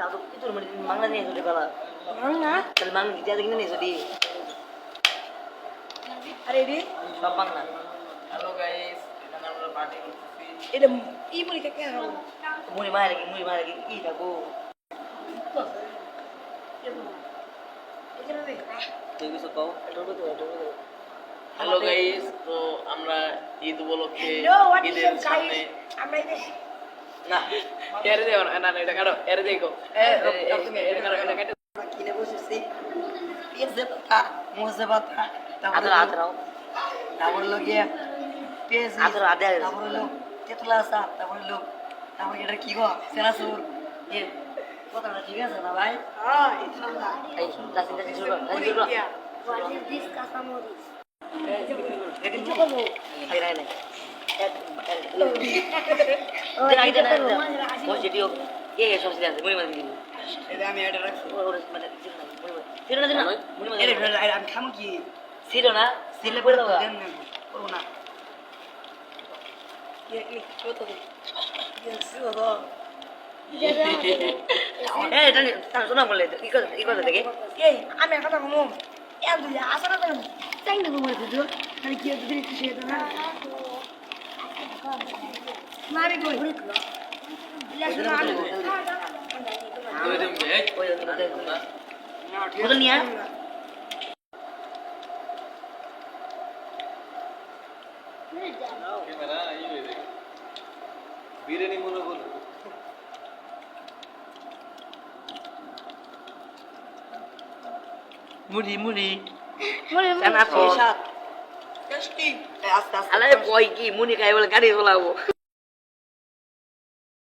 তাতো itu nomor mang nih sudah bala Mana? kalau mang dia lagi nih sudah Ada ini? সব না hello guys এখানে আমরা party করতেছি Ada ibu ni kakek aku. মুড়ি মার lagi মুড়ি মার lagi ই থাকো এটা এটা হ্যালো গাইস তো আমরা ঈদ উপলক্ষে ঈদের সামনে guys? আমরা। না এর দেও না না এটা কাটো এর দেখো কিনে বসেছি পেঁয়াজে পাতা মোজে পাতা তারপরে আদরাও তারপরে হলো গিয়ে পেঁয়াজ আদরা আদে তারপরে হলো তেতুলা আসা তারপরে হলো তারপরে এটা কি গো সেনাসুর এ কথাটা ঠিক আছে না ভাই. এই লাসিন লাসিন শুরু কর লাসিন শুরু কর খাই রাই নাই rasa. ওর মানে ছিল না. ছিল Dan করব কি কি আমি তুই না তোমার কিছু খালি কি খুশি না বিরিয়ানি মনে করো মুড়ি। মুড়ি সাত টেস্টি আস্তে আস্তে আলে বই কি? মুনি খাই বলে গাড়ি চলাবো